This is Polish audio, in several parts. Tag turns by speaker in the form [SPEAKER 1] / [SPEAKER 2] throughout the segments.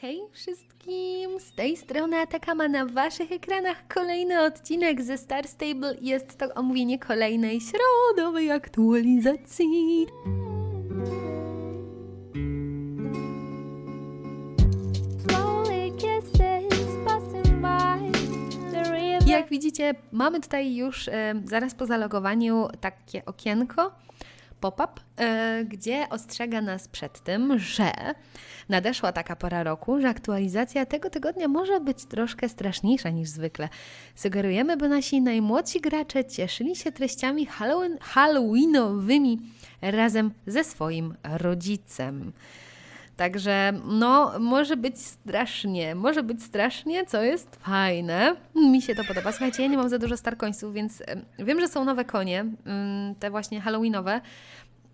[SPEAKER 1] Hej wszystkim! Z tej strony Atakama na waszych ekranach kolejny odcinek ze Star Stable. Jest to omówienie kolejnej środowej aktualizacji. Jak widzicie, mamy tutaj już e, zaraz po zalogowaniu takie okienko, pop-up, e, gdzie ostrzega nas przed tym, że nadeszła taka pora roku, że aktualizacja tego tygodnia może być troszkę straszniejsza niż zwykle. Sugerujemy, by nasi najmłodsi gracze cieszyli się treściami Halloween, halloweenowymi razem ze swoim rodzicem. Także no, może być strasznie, może być strasznie, co jest fajne. Mi się to podoba. Słuchajcie, ja nie mam za dużo starkońców, więc em, wiem, że są nowe konie, ym, te właśnie halloweenowe,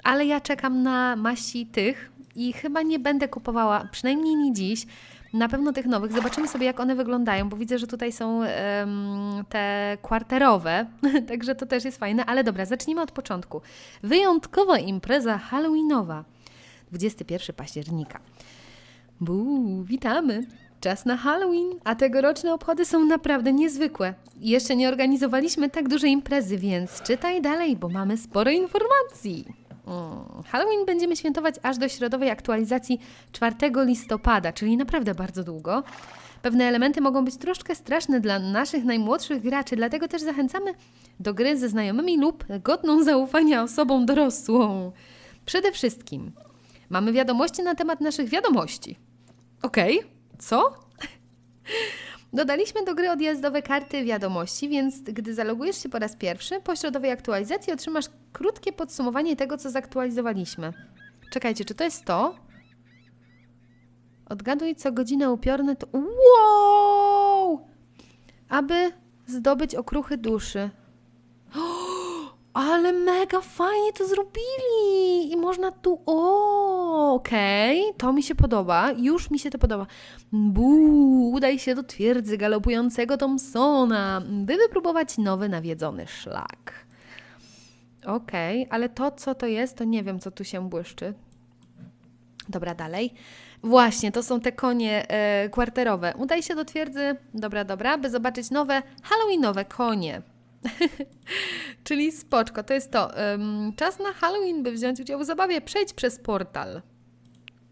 [SPEAKER 1] ale ja czekam na maści tych i chyba nie będę kupowała, przynajmniej nie dziś, na pewno tych nowych. Zobaczymy sobie, jak one wyglądają, bo widzę, że tutaj są em, te kwarterowe, także to też jest fajne. Ale dobra, zacznijmy od początku. Wyjątkowa impreza halloweenowa. 21 października. Buu, witamy! Czas na Halloween, a tegoroczne obchody są naprawdę niezwykłe. Jeszcze nie organizowaliśmy tak dużej imprezy, więc czytaj dalej, bo mamy sporo informacji. Mm, Halloween będziemy świętować aż do środowej aktualizacji 4 listopada, czyli naprawdę bardzo długo. Pewne elementy mogą być troszkę straszne dla naszych najmłodszych graczy, dlatego też zachęcamy do gry ze znajomymi lub godną zaufania osobą dorosłą. Przede wszystkim mamy wiadomości na temat naszych wiadomości. Okej, co? Dodaliśmy do gry odjazdowe karty wiadomości, więc gdy zalogujesz się po raz pierwszy, po środowej aktualizacji otrzymasz krótkie podsumowanie tego, co zaktualizowaliśmy. Czekajcie, czy to jest to? Odgaduj co godzinę upiorne to... Wow! Aby zdobyć okruchy duszy. Ale mega fajnie to zrobili! I można tu. O, okej, to mi się podoba. Już mi się to podoba. Buu, udaj się do twierdzy galopującego Thompsona, by wypróbować nowy nawiedzony szlak. Okej, ale to, co to jest, to nie wiem, co tu się błyszczy. Dobra, dalej. Właśnie, to są te konie e, kwarterowe. Udaj się do twierdzy, dobra, dobra, by zobaczyć nowe halloweenowe konie. Czyli spoczko, to jest to. Czas na Halloween, by wziąć udział w zabawie. Przejdź przez portal.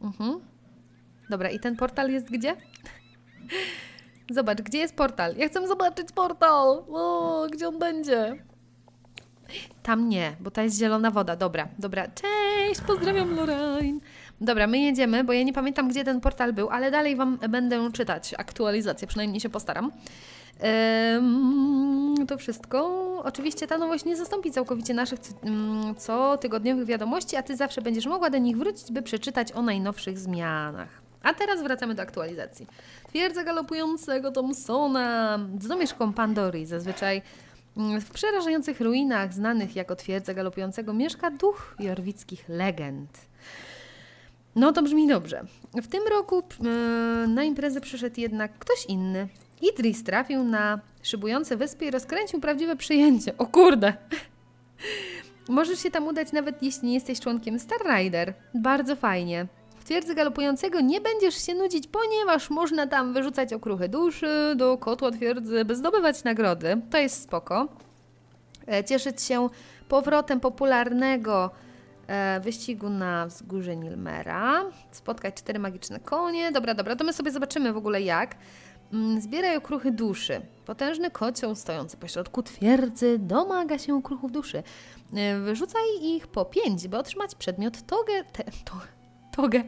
[SPEAKER 1] Mhm. Dobra, i ten portal jest gdzie? Zobacz, gdzie jest portal? Ja chcę zobaczyć portal! O, gdzie on będzie? Tam nie, bo ta jest zielona woda. Dobra, dobra. Cześć, pozdrawiam Lorraine. Dobra, my jedziemy, bo ja nie pamiętam, gdzie ten portal był, ale dalej Wam będę czytać aktualizację, przynajmniej się postaram. To wszystko. Oczywiście ta nowość nie zastąpi całkowicie naszych co- ym, cotygodniowych wiadomości, a Ty zawsze będziesz mogła do nich wrócić, by przeczytać o najnowszych zmianach. A teraz wracamy do aktualizacji. Twierdza galopującego Thompsona z domieszką Pandory. Zazwyczaj mm, w przerażających ruinach znanych jako twierdza galopującego mieszka duch jorwickich legend. No to brzmi dobrze. W tym roku yy, na imprezę przyszedł jednak ktoś inny. Idris trafił na szybujące wyspy i rozkręcił prawdziwe przyjęcie. O kurde! Możesz się tam udać nawet jeśli nie jesteś członkiem Star Rider. Bardzo fajnie. W twierdzy galopującego nie będziesz się nudzić, ponieważ można tam wyrzucać okruchy duszy do kotła twierdzy, by zdobywać nagrody. To jest spoko. E, Cieszyć się powrotem popularnego e, wyścigu na wzgórze Nilmera. Spotkać cztery magiczne konie. Dobra, dobra, to my sobie zobaczymy w ogóle jak. Mm, Zbieraj okruchy duszy. Potężny kocioł stojący pośrodku twierdzy domaga się okruchów duszy. E, Wyrzucaj ich po pięć, by otrzymać przedmiot togę, te, to, togę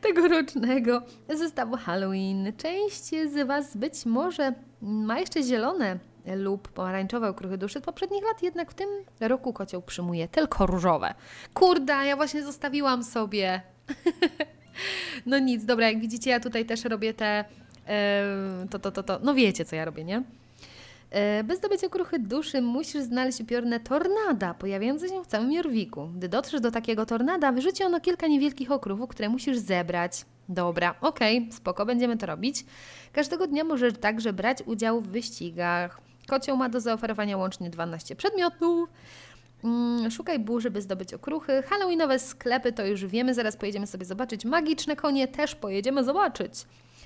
[SPEAKER 1] tegorocznego zestawu Halloween. Część z Was być może ma jeszcze zielone lub pomarańczowe okruchy duszy z poprzednich lat, jednak w tym roku kocioł przyjmuje tylko różowe. Kurda, ja właśnie zostawiłam sobie. no nic, dobra, jak widzicie, ja tutaj też robię te. To, to, to, to. No wiecie, co ja robię, nie? E, By zdobyć okruchy duszy, musisz znaleźć upiorne tornada pojawiające się w całym Jorwiku. Gdy dotrzesz do takiego tornada, wyrzuci ono kilka niewielkich okruchów, które musisz zebrać. Dobra, okej, spoko, będziemy to robić. Każdego dnia możesz także brać udział w wyścigach. Kocioł ma do zaoferowania łącznie 12 przedmiotów. Mm, Szukaj burzy, by zdobyć okruchy. Halloweenowe sklepy to już wiemy, zaraz pojedziemy sobie zobaczyć. Magiczne konie też pojedziemy zobaczyć.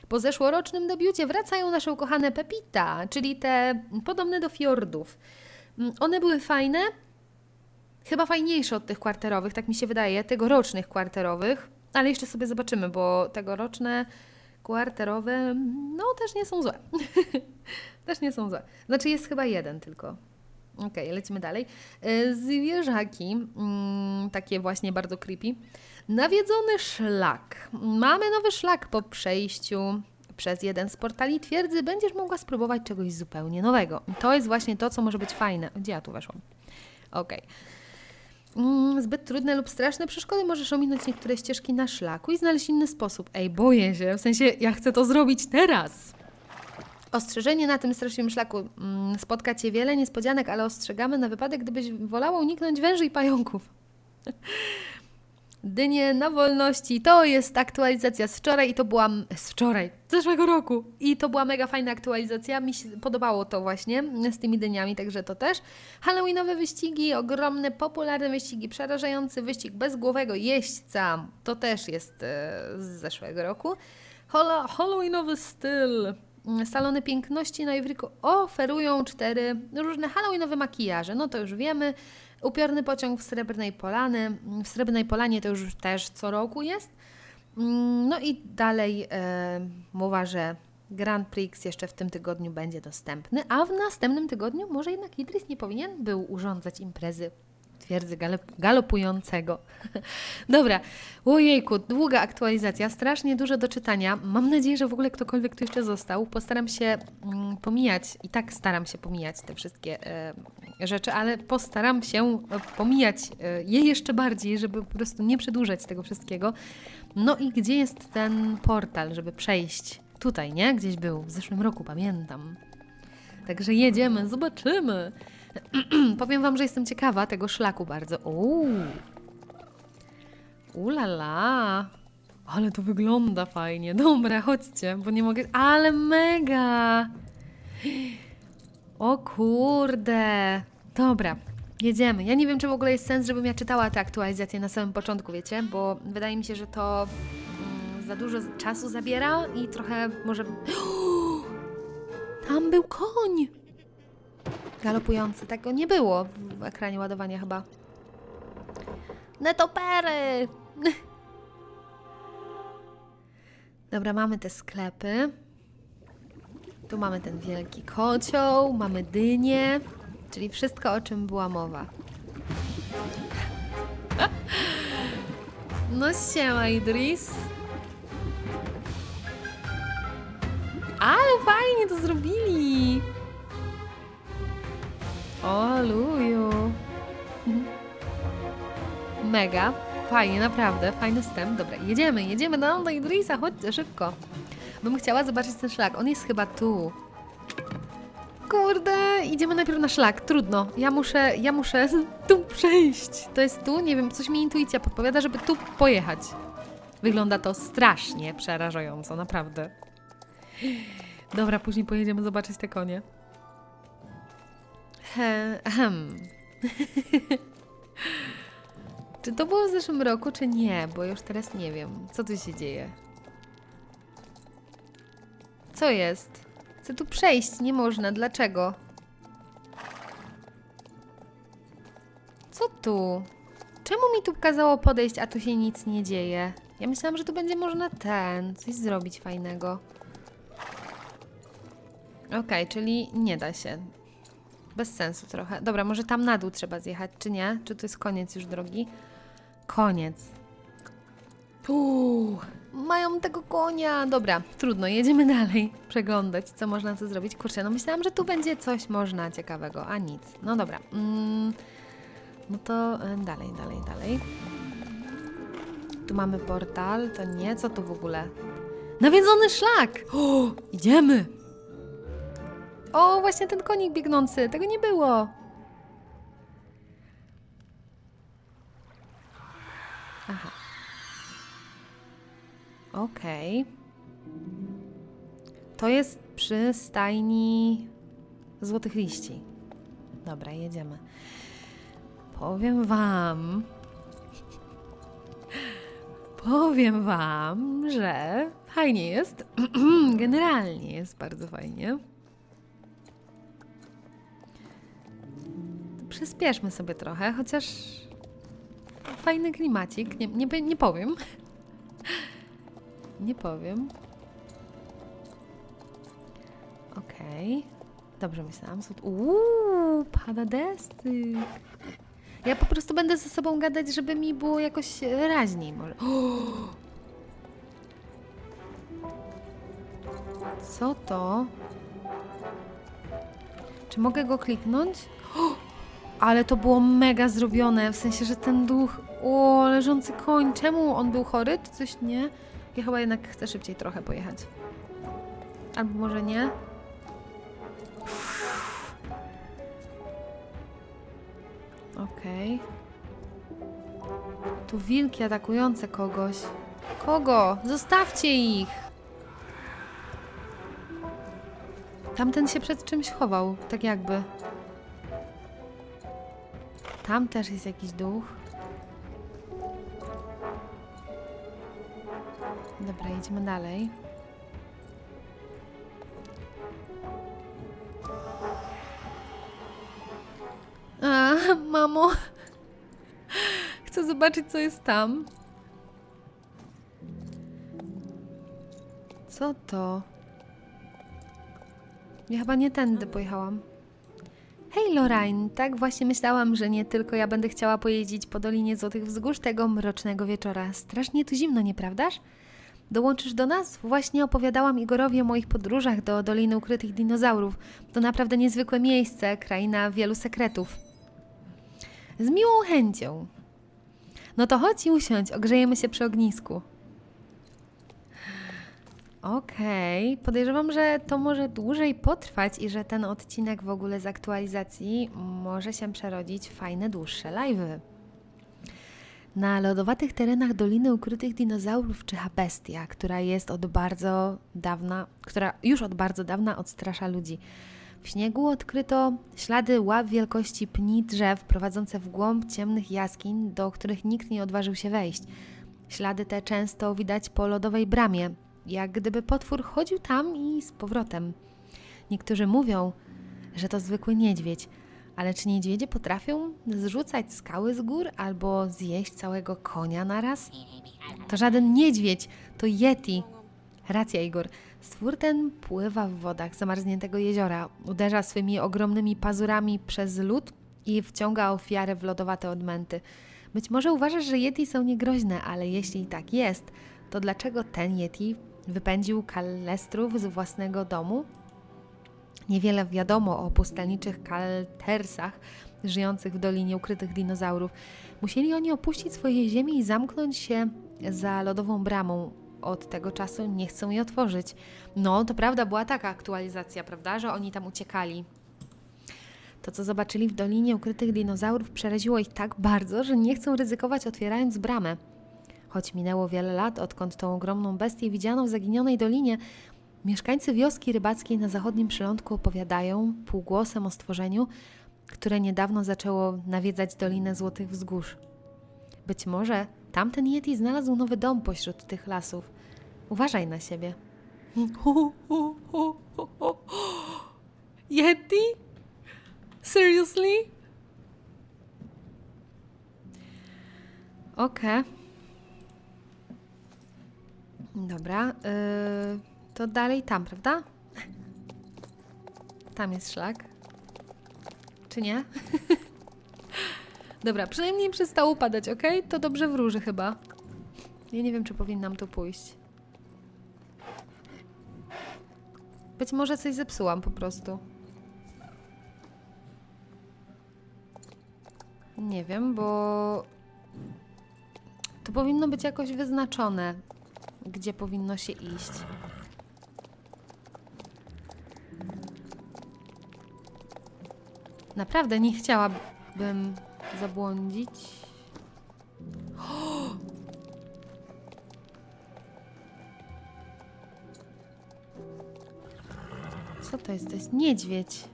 [SPEAKER 1] Po zeszłorocznym debiucie wracają nasze ukochane Pepita, czyli te podobne do fiordów. Mm, One były fajne, chyba fajniejsze od tych kwarterowych, tak mi się wydaje, tegorocznych kwarterowych, ale jeszcze sobie zobaczymy, bo tegoroczne kwarterowe, no też nie są złe. też nie są złe. Znaczy jest chyba jeden tylko. Okej, lecimy dalej. E, Zwierzaki, mm, takie właśnie bardzo creepy. Nawiedzony szlak. Mamy nowy szlak po przejściu przez jeden z portali twierdzy. Będziesz mogła spróbować czegoś zupełnie nowego. To jest właśnie to, co może być fajne. Gdzie ja tu weszłam? Okej. Mm, Zbyt trudne lub straszne przeszkody możesz ominąć niektóre ścieżki na szlaku i znaleźć inny sposób. Ej, boję się, w sensie ja chcę to zrobić teraz. Ostrzeżenie na tym strasznym szlaku. Mm, Spotka Cię wiele niespodzianek, ale ostrzegamy na wypadek, gdybyś wolała uniknąć węży i pająków. Dynie na wolności. To jest aktualizacja z wczoraj i to była. Z wczoraj, z zeszłego roku. I to była mega fajna aktualizacja. Mi się podobało to właśnie z tymi dyniami, także to też. Halloweenowe wyścigi, ogromne, popularne wyścigi, przerażający wyścig bezgłowego jeźdźca. To też jest e, z zeszłego roku. Halloweenowy styl. Mm, Salony piękności na Iwryku oferują cztery różne halloweenowe makijaże. No to już wiemy. Upiorny pociąg w Srebrnej Polany. W Srebrnej Polanie to już też co roku jest. Mm, No i dalej e, mowa, że Grand Prix jeszcze w tym tygodniu będzie dostępny, a w następnym tygodniu może jednak Idris nie powinien był urządzać imprezy twierdzy galop- galopującego. Dobra, ojejku, długa aktualizacja, strasznie dużo do czytania. Mam nadzieję, że w ogóle ktokolwiek tu jeszcze został. Postaram się mm, pomijać, i tak staram się pomijać te wszystkie e, rzeczy, ale postaram się e, pomijać e, je jeszcze bardziej, żeby po prostu nie przedłużać tego wszystkiego. No i gdzie jest ten portal, żeby przejść? Tutaj, nie? Gdzieś był, w zeszłym roku, pamiętam. Także jedziemy, zobaczymy. Powiem Wam, że jestem ciekawa tego szlaku bardzo. Uuu. Ulala. Ale to wygląda fajnie. Dobra, chodźcie, bo nie mogę. Ale mega! O kurde. Dobra, jedziemy. Ja nie wiem, czy w ogóle jest sens, żebym ja czytała te aktualizacje na samym początku, wiecie? Bo wydaje mi się, że to mm, za dużo czasu zabiera i trochę może. Tam był koń! Galopujący. Tego nie było w ekranie ładowania chyba. Netopery! Dobra, mamy te sklepy. Tu mamy ten wielki kocioł, mamy dynię, czyli wszystko, o czym była mowa. No siema, Idris. Ale fajnie to zrobili! O, luju. Mega. Fajnie, naprawdę. Fajny wstęp. Dobra, jedziemy, jedziemy do, do Idrisa. Chodźcie, szybko. Bym chciała zobaczyć ten szlak. On jest chyba tu. Kurde, idziemy najpierw na szlak. Trudno. Ja muszę, ja muszę tu przejść. To jest tu? Nie wiem, coś mi intuicja podpowiada, żeby tu pojechać. Wygląda to strasznie przerażająco, naprawdę. Dobra, później pojedziemy zobaczyć te konie. Czy to było w zeszłym roku, czy nie? Bo już teraz nie wiem. Co tu się dzieje? Co jest? Chcę tu przejść, nie można. Dlaczego? Co tu? Czemu mi tu kazało podejść, a tu się nic nie dzieje? Ja myślałam, że tu będzie można ten, coś zrobić fajnego. Okej, czyli nie da się. Bez sensu trochę. Dobra, może tam na dół trzeba zjechać, czy nie? Czy to jest koniec już drogi? Koniec. Uuu, mają tego konia. Dobra, trudno, jedziemy dalej. Przeglądać, co można tu zrobić. Kurczę, no myślałam, że tu będzie coś można ciekawego, a nic. No dobra. Mm, no to e, dalej, dalej, dalej. Tu mamy portal, to nie, co tu w ogóle? Nawiedzony szlak! O, idziemy! O, właśnie ten konik biegnący, tego nie było. Aha. Okej. To jest przy stajni złotych liści. Dobra, jedziemy. Powiem wam. Powiem Wam, że fajnie jest. Generalnie jest bardzo fajnie. Przyspieszmy sobie trochę, chociaż fajny klimacik. Nie, nie, nie powiem. Nie powiem. Okej. Dobrze myślałam. Uuu, pada deszczyk. Ja po prostu będę ze sobą gadać, żeby mi było jakoś raźniej może. Co to? Czy mogę go kliknąć? Ale to było mega zrobione, w sensie, że ten duch, o, leżący koń, czemu on był chory, czy coś nie? Ja chyba jednak chcę szybciej trochę pojechać. Albo może nie? Okej. Tu wilki atakujące kogoś. Kogo? Zostawcie ich! Tamten się przed czymś chował, tak jakby. Tam też jest jakiś duch. Dobra, idziemy dalej. A, mamo. Chcę zobaczyć, co jest tam. Co to? Ja chyba nie tędy pojechałam. Hej Lorraine, tak właśnie myślałam, że nie tylko ja będę chciała pojeździć po Dolinie Złotych Wzgórz tego mrocznego wieczora. Strasznie tu zimno, nieprawdaż? Dołączysz do nas? Właśnie opowiadałam Igorowi o moich podróżach do Doliny Ukrytych Dinozaurów. To naprawdę niezwykłe miejsce, kraina wielu sekretów. Z miłą chęcią. No to chodź i usiądź, ogrzejemy się przy ognisku. Okej, podejrzewam, że to może dłużej potrwać i że ten odcinek w ogóle z aktualizacji może się przerodzić w fajne, dłuższe live'y. Na lodowatych terenach Doliny Ukrytych Dinozaurów czyha bestia, która jest od bardzo dawna, która już od bardzo dawna odstrasza ludzi. W śniegu odkryto ślady łap wielkości pni drzew prowadzące w głąb ciemnych jaskiń, do których nikt nie odważył się wejść. Ślady te często widać po lodowej bramie, jak gdyby potwór chodził tam i z powrotem. Niektórzy mówią, że to zwykły niedźwiedź, ale czy niedźwiedzie potrafią zrzucać skały z gór albo zjeść całego konia naraz? To żaden niedźwiedź, to Yeti. Racja, Igor. Stwór ten pływa w wodach zamarzniętego jeziora, uderza swymi ogromnymi pazurami przez lód i wciąga ofiarę w lodowate odmęty. Być może uważasz, że Yeti są niegroźne, ale jeśli tak jest, to dlaczego ten Yeti wypędził kalestrów z własnego domu? Niewiele wiadomo o pustelniczych kaltersach żyjących w Dolinie Ukrytych Dinozaurów. Musieli oni opuścić swoje ziemie i zamknąć się za lodową bramą. Od tego czasu nie chcą jej otworzyć. No, to prawda, była taka aktualizacja, prawda, że oni tam uciekali. To, co zobaczyli w Dolinie Ukrytych Dinozaurów, przeraziło ich tak bardzo, że nie chcą ryzykować otwierając bramę. Choć minęło wiele lat, odkąd tą ogromną bestię widziano w zaginionej dolinie, mieszkańcy wioski rybackiej na zachodnim przylądku opowiadają półgłosem o stworzeniu, które niedawno zaczęło nawiedzać Dolinę Złotych Wzgórz. Być może tamten Yeti znalazł nowy dom pośród tych lasów. Uważaj na siebie. Yeti? Seriously? Okej. Dobra, yy, to dalej tam, prawda? Tam jest szlak. Czy nie? Dobra, przynajmniej przestało padać, ok? To dobrze wróży chyba. Ja nie wiem, czy powinnam tu pójść. Być może coś zepsułam po prostu. Nie wiem, bo to powinno być jakoś wyznaczone, gdzie powinno się iść. Naprawdę nie chciałabym zabłądzić. Co to jest? To jest niedźwiedź.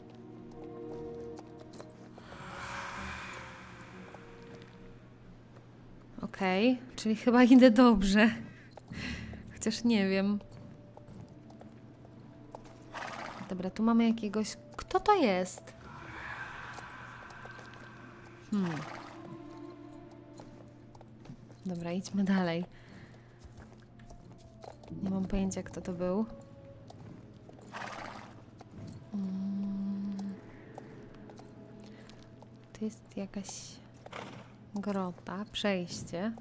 [SPEAKER 1] Okej, czyli chyba idę dobrze. Chociaż nie wiem. Dobra, tu mamy jakiegoś. Kto to jest? Hmm. Dobra, idźmy dalej. Nie mam pojęcia, kto to był. Mm. To jest jakaś grota, przejście.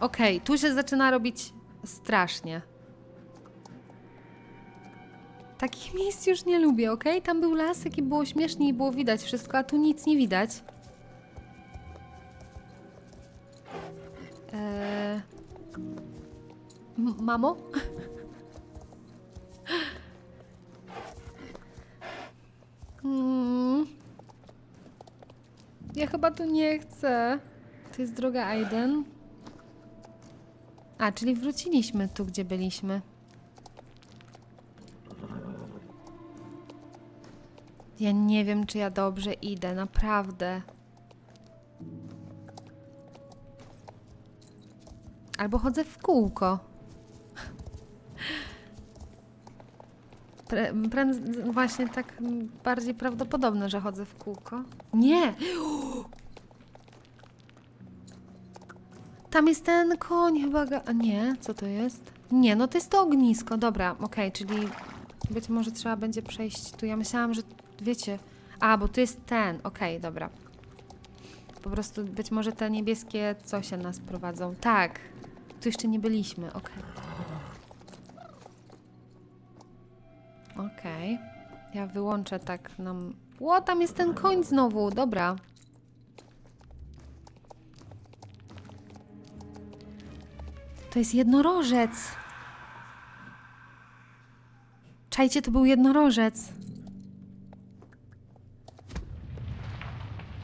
[SPEAKER 1] Okej, tu się zaczyna robić strasznie. Takich miejsc już nie lubię, okej? Tam był lasek i było śmiesznie i było widać wszystko, a tu nic nie widać. Eee... Mamo? Mm. Ja chyba tu nie chcę. To jest droga Aiden. A, czyli wróciliśmy tu, gdzie byliśmy. Ja nie wiem, czy ja dobrze idę, naprawdę. Albo chodzę w kółko. Pre, właśnie tak bardziej prawdopodobne, że chodzę w kółko. Nie! Tam jest ten koń chyba. Ga- a nie, co to jest? Nie, no to jest to ognisko. Dobra, okej, czyli być może trzeba będzie przejść tu. Ja myślałam, że wiecie. A, bo tu jest ten. Okej, dobra. Po prostu być może te niebieskie coś się nas prowadzą. Tak. Tu jeszcze nie byliśmy, okej. Okej. Ja wyłączę tak nam. Ło, tam jest ten koń znowu, dobra. To jest jednorożec. Czajcie, to był jednorożec.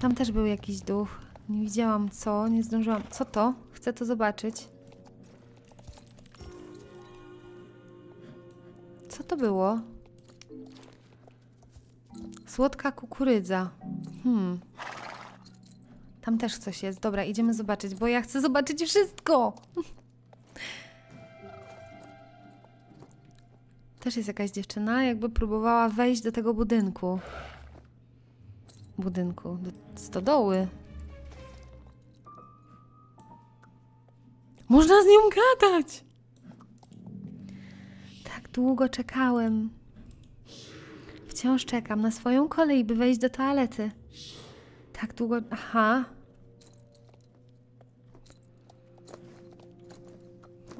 [SPEAKER 1] Tam też był jakiś duch. Nie widziałam co, nie zdążyłam. Co to? Chcę to zobaczyć. Co to było? Słodka kukurydza. Hmm. Tam też coś jest. Dobra, idziemy zobaczyć, bo ja chcę zobaczyć wszystko. Też jest jakaś dziewczyna, jakby próbowała wejść do tego budynku. Budynku, do stodoły. Można z nią gadać! Tak długo czekałem. Wciąż czekam na swoją kolej, by wejść do toalety. Tak długo. Aha.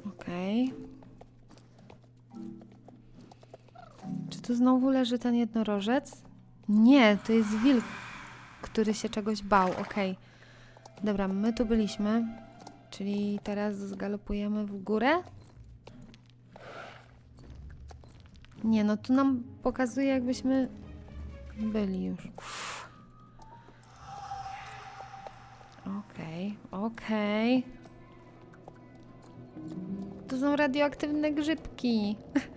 [SPEAKER 1] Okej. Czy tu znowu leży ten jednorożec? Nie, to jest wilk, który się czegoś bał. Okej. Dobra, my tu byliśmy. Czyli teraz zgalopujemy w górę. Nie, no tu nam pokazuje, jakbyśmy byli już. Okej, okej. To są radioaktywne grzybki.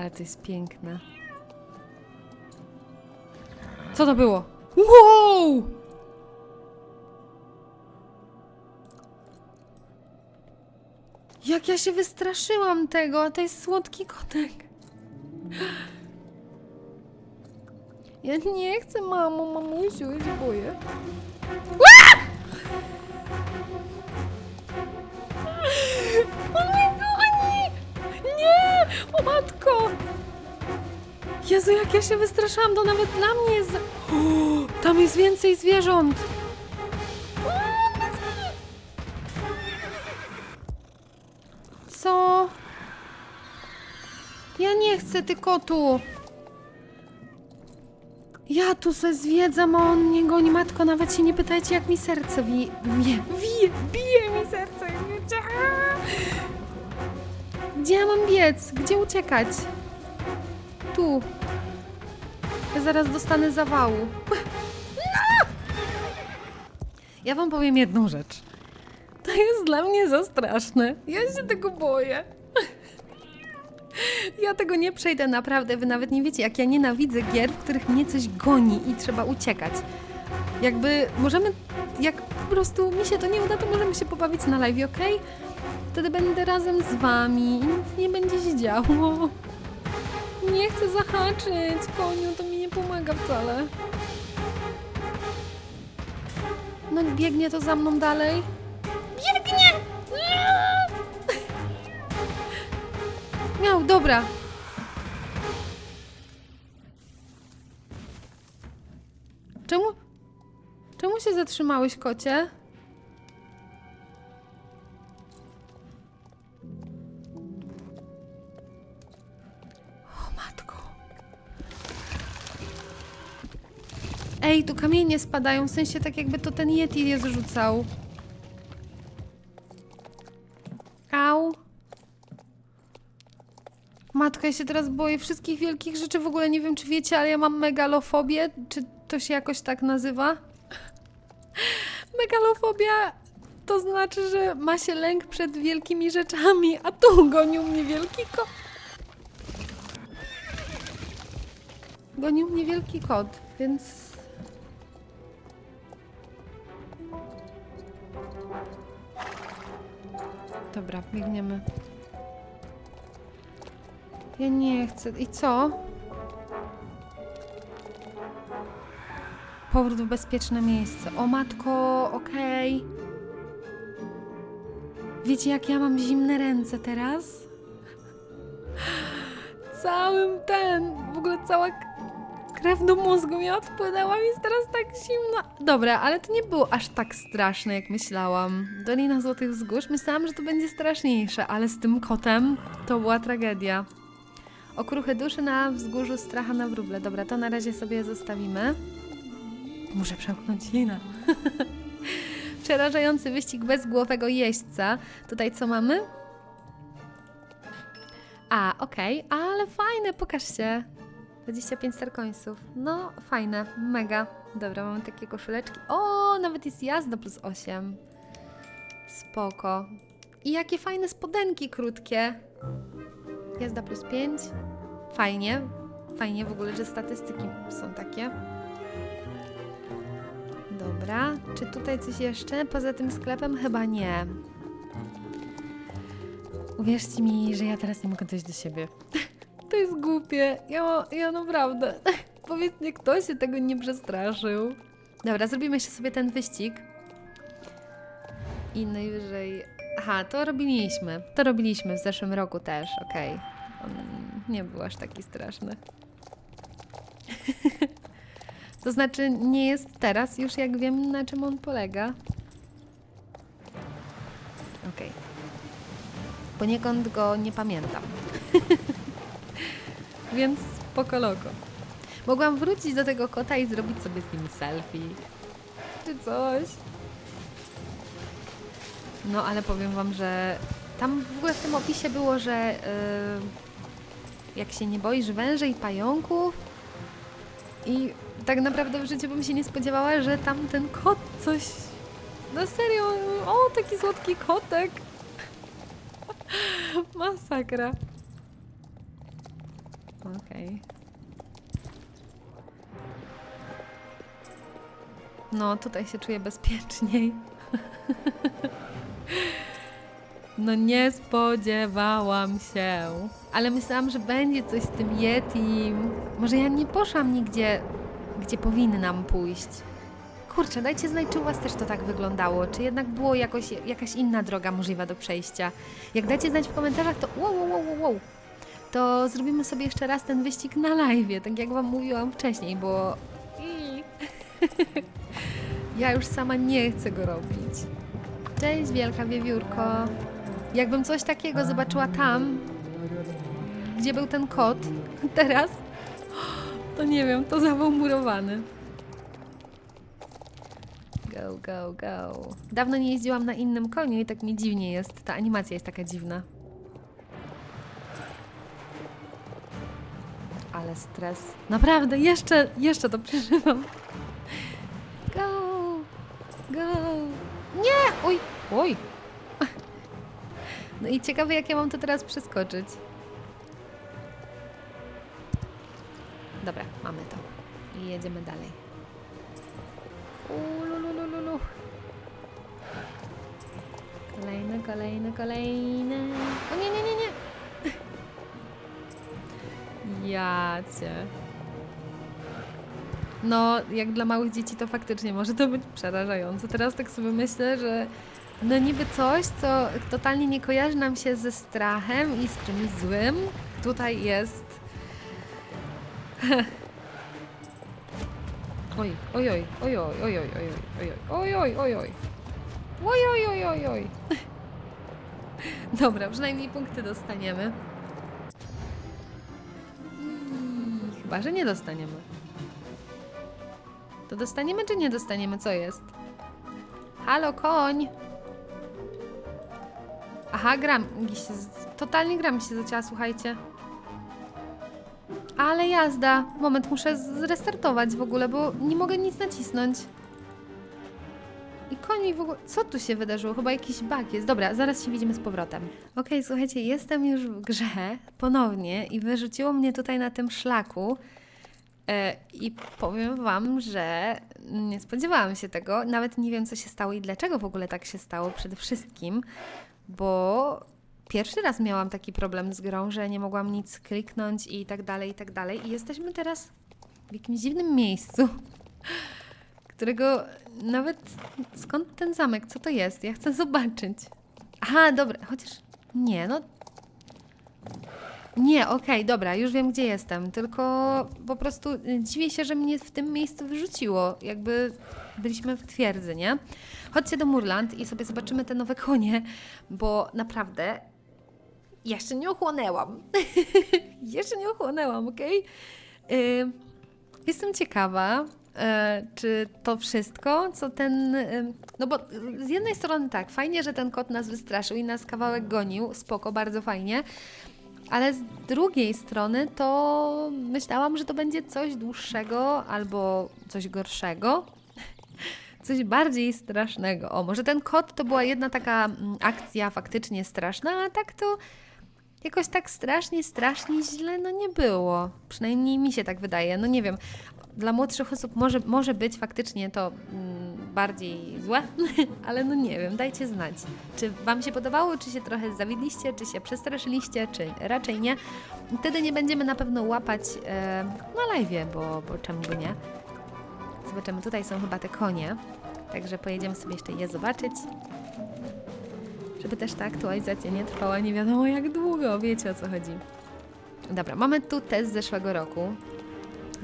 [SPEAKER 1] Ale to jest piękne. Co to było? Wow! Jak ja się wystraszyłam tego, a to jest słodki kotek. Ja nie chcę, mamo, mamusiu, się boję. O matko! Jezu, jak ja się wystraszyłam, to nawet dla mnie jest... O, tam jest więcej zwierząt! Co? Ja nie chcę, ty kotu! Ja tu se zwiedzam, a on mnie goni. Matko, nawet się nie pytajcie, jak mi serce wie, wie, wie, bije mi serce. Gdzie ja mam biec? Gdzie uciekać? Tu. Zaraz dostanę zawału. No! Ja wam powiem jedną rzecz. To jest dla mnie za straszne. Ja się tego boję. Ja tego nie przejdę naprawdę, wy nawet nie wiecie, jak ja nienawidzę gier, w których mnie coś goni i trzeba uciekać. Jakby możemy, jak po prostu mi się to nie uda, to możemy się pobawić na live, ok? Wtedy będę razem z wami i nic nie będzie się działo. Nie chcę zahaczyć, koniu, to mi nie pomaga wcale. No biegnie to za mną dalej. Biegnie! Miał, dobra. Czemu? Czemu się zatrzymałeś, kocie? Ej, tu kamienie spadają, w sensie tak jakby to ten Yeti je zrzucał. Au. Matka, ja się teraz boję wszystkich wielkich rzeczy. W ogóle nie wiem, czy wiecie, ale ja mam megalofobię. Czy to się jakoś tak nazywa? Megalofobia to znaczy, że ma się lęk przed wielkimi rzeczami, a tu gonił mnie wielki kot. Gonił mnie wielki kot, więc... Dobra, biegniemy. Ja nie chcę. I co? Powrót w bezpieczne miejsce. O matko, okej. Wiecie, jak ja mam zimne ręce teraz? Całym ten, w ogóle cała krew do mózgu mi odpłynęła, mi jest teraz tak zimno. Dobra, ale to nie było aż tak straszne, jak myślałam. Dolina Złotych Wzgórz, myślałam, że to będzie straszniejsze, ale z tym kotem to była tragedia. Okruchy duszy na wzgórzu stracha na wróble. Dobra, to na razie sobie zostawimy. Muszę przełknąć linę. Przerażający wyścig bezgłowego jeźdźca. Tutaj co mamy? A, okej, ale fajne, pokaż się. 25 starkońców. No, fajne, mega. Dobra, mamy takie koszuleczki. O, nawet jest jazda plus 8. Spoko. I jakie fajne spodenki krótkie. Jazda plus 5. Fajnie. Fajnie w ogóle, że statystyki są takie. Dobra. Czy tutaj coś jeszcze poza tym sklepem? Chyba nie. Uwierzcie mi, że ja teraz nie mogę dojść do siebie. To jest głupie. Ja, ja naprawdę. Powiedzcie, kto się tego nie przestraszył. Dobra, zrobimy jeszcze sobie ten wyścig. I najwyżej. Aha, to robiliśmy. To robiliśmy w zeszłym roku też, okej. On nie był aż taki straszny. to znaczy, nie jest teraz już, jak wiem, na czym on polega. Okej. Poniekąd go nie pamiętam. Więc spoko loko. Mogłam wrócić do tego kota i zrobić sobie z nim selfie. Czy coś. No, ale powiem wam, że tam w ogóle w tym opisie było, że yy, jak się nie boisz węży i pająków i tak naprawdę w życiu bym się nie spodziewała, że tam ten kot coś... No serio, o taki słodki kotek. Masakra. Okej. No, tutaj się czuję bezpieczniej. No nie spodziewałam się. Ale myślałam, że będzie coś z tym Yetim. Może ja nie poszłam nigdzie, gdzie powinnam pójść. Kurczę, dajcie znać, czy u Was też to tak wyglądało, czy jednak było jakoś, jakaś inna droga możliwa do przejścia. Jak dajcie znać w komentarzach, to wow, wow, wow, wow. To zrobimy sobie jeszcze raz ten wyścig na live, tak jak Wam mówiłam wcześniej, bo... Ja już sama nie chcę go robić. Cześć, wielka wiewiórko. Jakbym coś takiego zobaczyła tam, gdzie był ten kot, teraz, to nie wiem, to zawał murowany. Go, go, go. Dawno nie jeździłam na innym koniu i tak mi dziwnie jest. Ta animacja jest taka dziwna. Ale stres. Naprawdę, jeszcze, jeszcze to przeżywam. Go, go. Nie! Oj, oj. No i ciekawe, jak ja mam to teraz przeskoczyć. Dobra, mamy to. I jedziemy dalej. Ululululu. Kolejne, kolejne, kolejne. O nie, nie, nie, nie. Ja. No, jak dla małych dzieci to faktycznie może to być przerażające. Teraz tak sobie myślę, że no niby coś, co totalnie nie kojarzy nam się ze strachem i z czymś złym, tutaj jest. Oj, oj, oj, oj, oj, oj, oj, oj, oj, oj, oj, oj. Oj, oj, oj, oj, oj. Dobra, przynajmniej punkty dostaniemy. Chyba, że nie dostaniemy. To dostaniemy czy nie dostaniemy? Co jest? Halo, koń! Aha, gram. Totalnie gra mi się zacięła, słuchajcie. Ale jazda. Moment, muszę zrestartować w ogóle, bo nie mogę nic nacisnąć. I koni w ogóle... Co tu się wydarzyło? Chyba jakiś bug jest. Dobra, zaraz się widzimy z powrotem. Okej, słuchajcie, jestem już w grze ponownie i wyrzuciło mnie tutaj na tym szlaku. E, I powiem Wam, że nie spodziewałam się tego. Nawet nie wiem, co się stało i dlaczego w ogóle tak się stało przede wszystkim, bo pierwszy raz miałam taki problem z grą, że nie mogłam nic kliknąć i tak dalej, i tak dalej. I jesteśmy teraz w jakimś dziwnym miejscu, którego nawet skąd ten zamek, co to jest? Ja chcę zobaczyć. Aha, dobra, chociaż nie, no nie, okej, dobra, już wiem gdzie jestem, tylko po prostu y, dziwię się, że mnie w tym miejscu wyrzuciło, jakby byliśmy w twierdzy, nie? Chodźcie do Murland i sobie zobaczymy te nowe konie, bo naprawdę jeszcze nie ochłonęłam. jeszcze nie ochłonęłam, okej? Y, Jestem ciekawa, czy to wszystko, co ten. em, No bo z jednej strony tak, fajnie, że ten kot nas wystraszył i nas kawałek gonił, spoko, bardzo fajnie. Ale z drugiej strony to myślałam, że to będzie coś dłuższego albo coś gorszego. Coś bardziej strasznego. O, może ten kot to była jedna taka mm, akcja faktycznie straszna, a tak to jakoś tak strasznie, strasznie źle no nie było. Przynajmniej mi się tak wydaje. No nie wiem, dla młodszych osób może, może być faktycznie to mm, bardziej złe, ale no nie wiem, dajcie znać. Czy Wam się podobało, czy się trochę zawiedliście, czy się przestraszyliście, czy raczej nie. Wtedy nie będziemy na pewno łapać e, na live, bo, bo czemu by nie. Zobaczymy, tutaj są chyba te konie, także pojedziemy sobie jeszcze je zobaczyć. Żeby też ta aktualizacja nie trwała nie wiadomo jak długo, wiecie o co chodzi. Dobra, mamy tu te z zeszłego roku.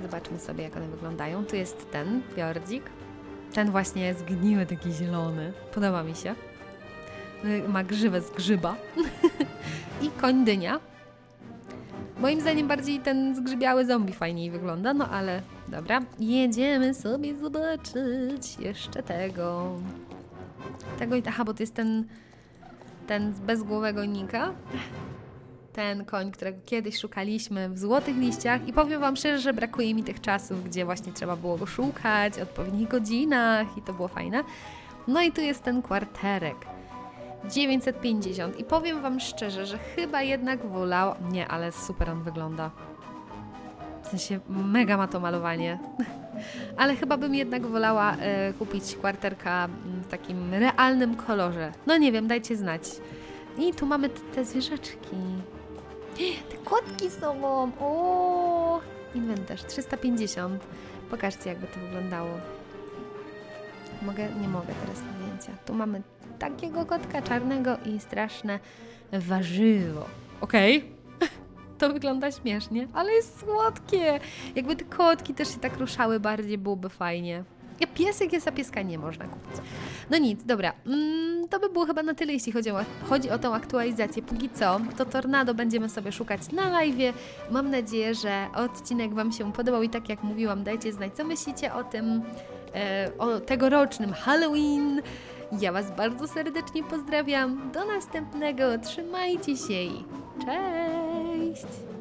[SPEAKER 1] Zobaczmy sobie, jak one wyglądają. Tu jest ten fiordzik. Ten właśnie zgniły, taki zielony. Podoba mi się. Y, Ma grzywę z grzyba. I koń dynia. Moim zdaniem bardziej ten zgrzybiały zombie fajniej wygląda, no ale dobra. Jedziemy sobie zobaczyć jeszcze tego. Tego i aha, bo to jest ten ten z bezgłowego Nika. Ten koń, którego kiedyś szukaliśmy w złotych liściach i powiem Wam szczerze, że brakuje mi tych czasów, gdzie właśnie trzeba było go szukać w odpowiednich godzinach i to było fajne. No i tu jest ten kwarterek. 950 i powiem Wam szczerze, że chyba jednak wolała... Nie, ale super on wygląda. W sensie mega ma to malowanie. Ale chyba bym jednak wolała e, kupić kwarterka w takim realnym kolorze. No nie wiem, dajcie znać. I tu mamy te zwierzaczki. Te kotki są. O, inwentarz 350. Pokażcie, jakby to wyglądało. Mogę? Nie mogę teraz zdjęcia. Tu mamy takiego kotka czarnego i straszne warzywo. Okej. To wygląda śmiesznie, ale jest słodkie. Jakby te kotki też się tak ruszały bardziej, byłoby fajnie. Piesek jest, a pieska nie można kupić. No nic, dobra. Mm, to by było chyba na tyle, jeśli chodzi o, chodzi o tą aktualizację. Póki co, to Tornado będziemy sobie szukać na live. Mam nadzieję, że odcinek Wam się podobał i tak jak mówiłam, dajcie znać, co myślicie o tym, e, o tegorocznym Halloween. Ja Was bardzo serdecznie pozdrawiam. Do następnego. Trzymajcie się i cześć!